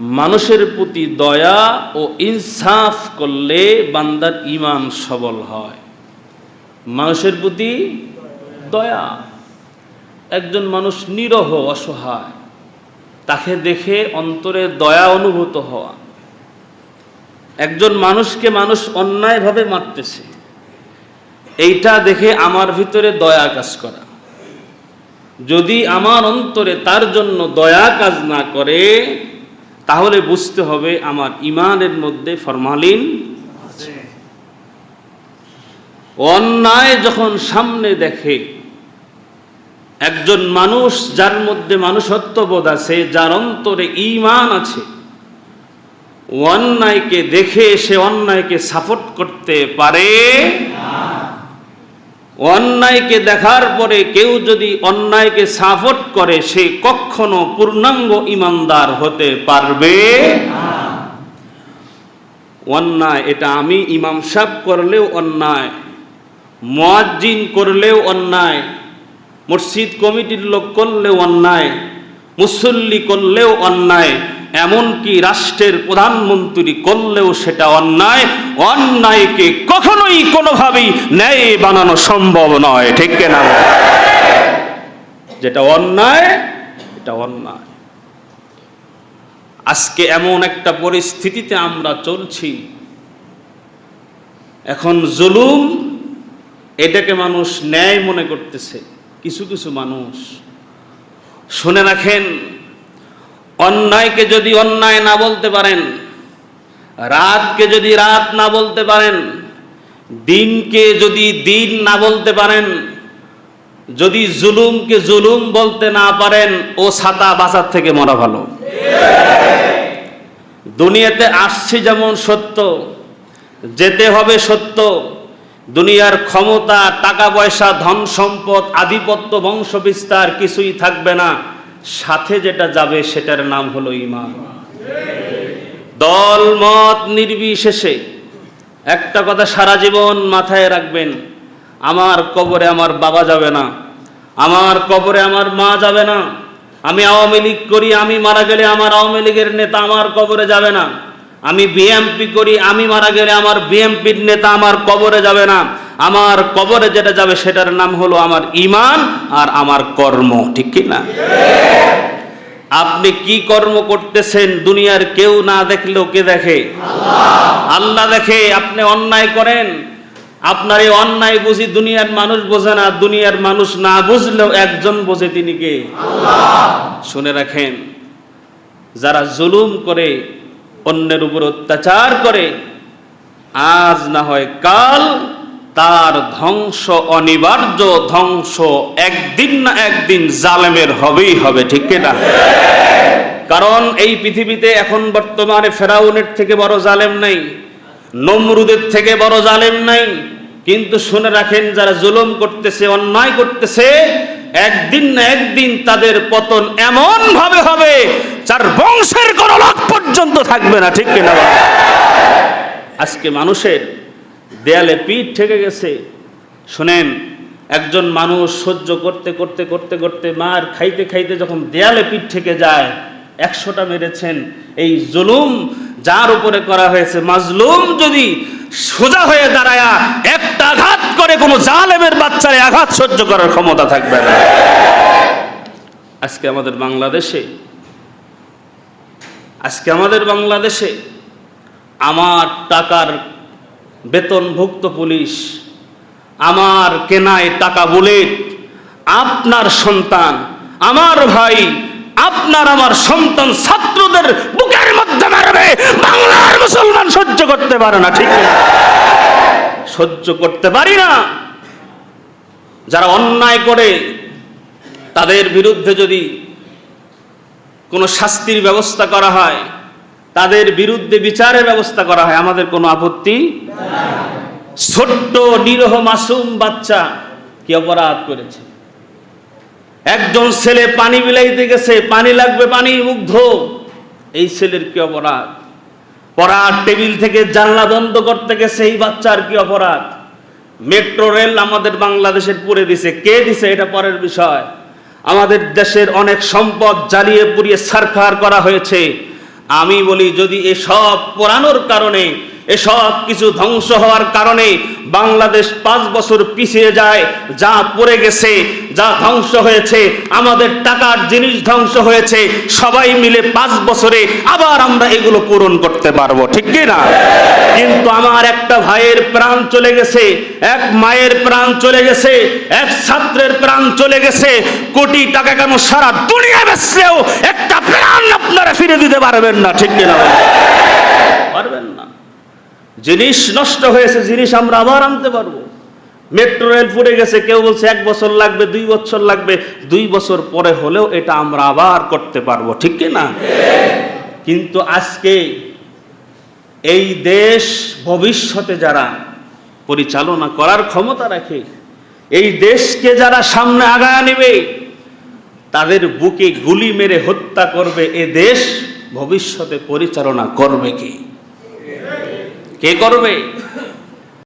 মানুষের প্রতি দয়া ও ইনসাফ করলে বান্দার ইমান সবল হয়। মানুষের প্রতি দয়া। একজন মানুষ নিরহ, অসহায়, তাকে দেখে অন্তরে দয়া অনুভূত হওয়া। একজন মানুষকে মানুষ অন্যায়ভাবে মারতেছে। এইটা দেখে আমার ভিতরে দয়া কাজ করা। যদি আমার অন্তরে তার জন্য দয়া কাজ না করে তাহলে বুঝতে হবে আমার ইমানের মধ্যে ফরমালিন অন্যায় যখন সামনে দেখে, একজন মানুষ যার মধ্যে মানুষত্ববোধ আছে, যার অন্তরে ইমান আছে, অন্যায়কে দেখে সে অন্যায়কে সাপোর্ট করতে পারে। অন্যায়কে দেখার পরে কেউ যদি অন্যায়কে সাপোর্ট করে, সে কখনো পূর্ণাঙ্গ ইমানদার হতে পারবে অন্যায়, এটা আমি ইমাম সাহেব করলেও অন্যায়, মোয়াজ্জিন করলেও অন্যায় মসজিদ কমিটির লোক করলেও অন্যায়, মুসল্লি করলেও অন্যায় এমনকি রাষ্ট্রের প্রধানমন্ত্রী করলেও সেটা অন্যায়। অন্যায়কে কখনোই কোনোভাবেই ন্যায় বানানো সম্ভব নয়, ঠিক না? যেটা অন্যায়, এটা অন্যায়। আজকে এমন একটা পরিস্থিতিতে আমরা চলছি। এখন জুলুম, এটাকে মানুষ ন্যায় মনে করতেছে, কিছু কিছু মানুষ। শুনে রাখেন অন্যায়কে যদি অন্যায় না বলতে পারেন, রাতকে যদি রাত না বলতে পারেন, দিনকে যদি দিন না বলতে পারেন, যদি জুলুমকে জুলুম বলতে না পারেন, ও ছাতা বাঁচার থেকে মরা ভালো। দুনিয়াতে আসছি যেমন সত্য, যেতে হবে সত্য, দুনিয়ার ক্ষমতা, টাকা পয়সা, ধন সম্পদ, আধিপত্য, বংশ বিস্তার কিছুই থাকবে না। সাথে যেটা যাবে সেটার নাম হলো ইমান দল, মত নির্বিশেষে একটা কথা সারা জীবন মাথায় রাখবেন, আমার কবরে আমার বাবা যাবে না, আমার কবরে আমার মা যাবে না, আমি আওয়ামী লীগ করি, আমি মারা গেলে আমার আওয়ামী লীগের নেতা আমার কবরে যাবে না, আমি বিএমপি করি, আমি মারা গেলে আমার বিএমপির নেতা আমার কবরে যাবে না আমার কবরে যেটা যাবে সেটার নাম হলো আমার ইমান আর আমার কর্ম, ঠিক কি না? আপনি কি কর্ম করতেছেন দুনিয়ার কেউ না দেখলেও কে দেখে? আল্লাহ দেখে, আপনি অন্যায় করেন। আপনার এই অন্যায় বুঝি দুনিয়ার মানুষ বোঝে না, দুনিয়ার মানুষ না বুঝলেও একজন বোঝে তিনি কে? শুনে রাখেন, যারা জুলুম করে, অন্যের উপর অত্যাচার করে, আজ না হয় কাল তার ধ্বংস অনিবার্য ধ্বংস একদিন না একদিন জালেমের হবেই হবে, ঠিক না কারণ এই পৃথিবীতে এখন বর্তমানে ফেরাউনের থেকে বড় জালেম নাই, নমরুদের থেকে বড় জালেম নাই, কিন্তু শুনে রাখেন যারা জুলুম করতেছে, অন্যায় করতেছে, একদিন না একদিন তাদের পতন এমন ভাবে হবে, যার বংশের কোন লোক পর্যন্ত থাকবে না, ঠিক কিনা? আজকে মানুষের দেয়ালে পিঠ ঠেকে গেছে। শোনেন, একজন মানুষ সহ্য করতে করতে করতে করতে মার খাইতে খাইতে যখন দেয়ালে পিঠ ঠেকে যায়, একশোটা মেরেছেন। এই জুলুম যার উপরে করা হয়েছে? মাজলুম যদি সোজা হয়ে দাঁড়ায় একটা আঘাত করে, কোনো জালেমের বাচ্চারে আঘাত সহ্য করার ক্ষমতা থাকবে না। আজকে আমাদের বাংলাদেশে, আজকে আমাদের বাংলাদেশে আমার টাকার বেতনভুক্ত পুলিশ, আমার কেনায় টাকা বুলেট, আপনার সন্তান, আমার ভাই, আপনার আমার সন্তান ছাত্রদের বুকের মধ্যে মারবে। বাংলার মুসলমান সহ্য করতে পারে না, ঠিক সহ্য করতে পারি না। যারা অন্যায় করে, তাদের বিরুদ্ধে যদি কোনো শাস্তির ব্যবস্থা করা হয় তাদের বিরুদ্ধে বিচারের ব্যবস্থা করা হয়। আমাদের কোনো আপত্তি ছোট্ট, নিরহ, মাসুম বাচ্চা কি অপরাধ করেছে? একজন ছেলে পানি বিলাইতে গেছে, পানি লাগবে, পানি মুগ্ধ। এই ছেলের কি অপরাধ? পড়ার টেবিল থেকে জানলা বন্ধ করতে গেছে, এই বাচ্চার কি অপরাধ? মেট্রো রেল আমাদের বাংলাদেশের পুড়ে দিছে। কে দিছে? এটা পরের বিষয়। আমাদের দেশের অনেক সম্পদ জ্বালিয়ে পুড়িয়ে সারখার করা হয়েছে। আমি বলি যদি এসব পড়ানোর কারণে এসব কিছু ধ্বংস হওয়ার কারণে বাংলাদেশ পাঁচ বছর পিছিয়ে যায়, যা পড়ে গেছে, যা ধ্বংস হয়েছে, আমাদের টাকার জিনিস ধ্বংস হয়েছে, সবাই মিলে পাঁচ বছরে আবার আমরা এগুলো পূরণ করতে পারব, ঠিক কি না? কিন্তু আমার একটা ভাইয়ের প্রাণ চলে গেছে, এক মায়ের প্রাণ চলে গেছে, এক ছাত্রের প্রাণ চলে গেছে, কোটি টাকা কেন সারা দুনিয়া বেচলেও একটা প্রাণ আপনারা ফিরে দিতে পারবেন না, ঠিক কিনা পারবেন না। জিনিস নষ্ট হয়েছে, জিনিস আমরা আবার আনতে পারব। মেট্রো রেল ফুটে গেছে, কেউ বলছে এক বছর লাগবে, দুই বছর লাগবে, দুই বছর পরে হলেও এটা আমরা আবার করতে পারব, ঠিক না? কিন্তু আজকে এই দেশ ভবিষ্যতে যারা পরিচালনা করার ক্ষমতা রাখে, এই দেশকে যারা সামনে আগায় নেবে, তাদের বুকে গুলি মেরে হত্যা করবে, এ দেশ ভবিষ্যতে পরিচালনা করবে কি? কে করবে?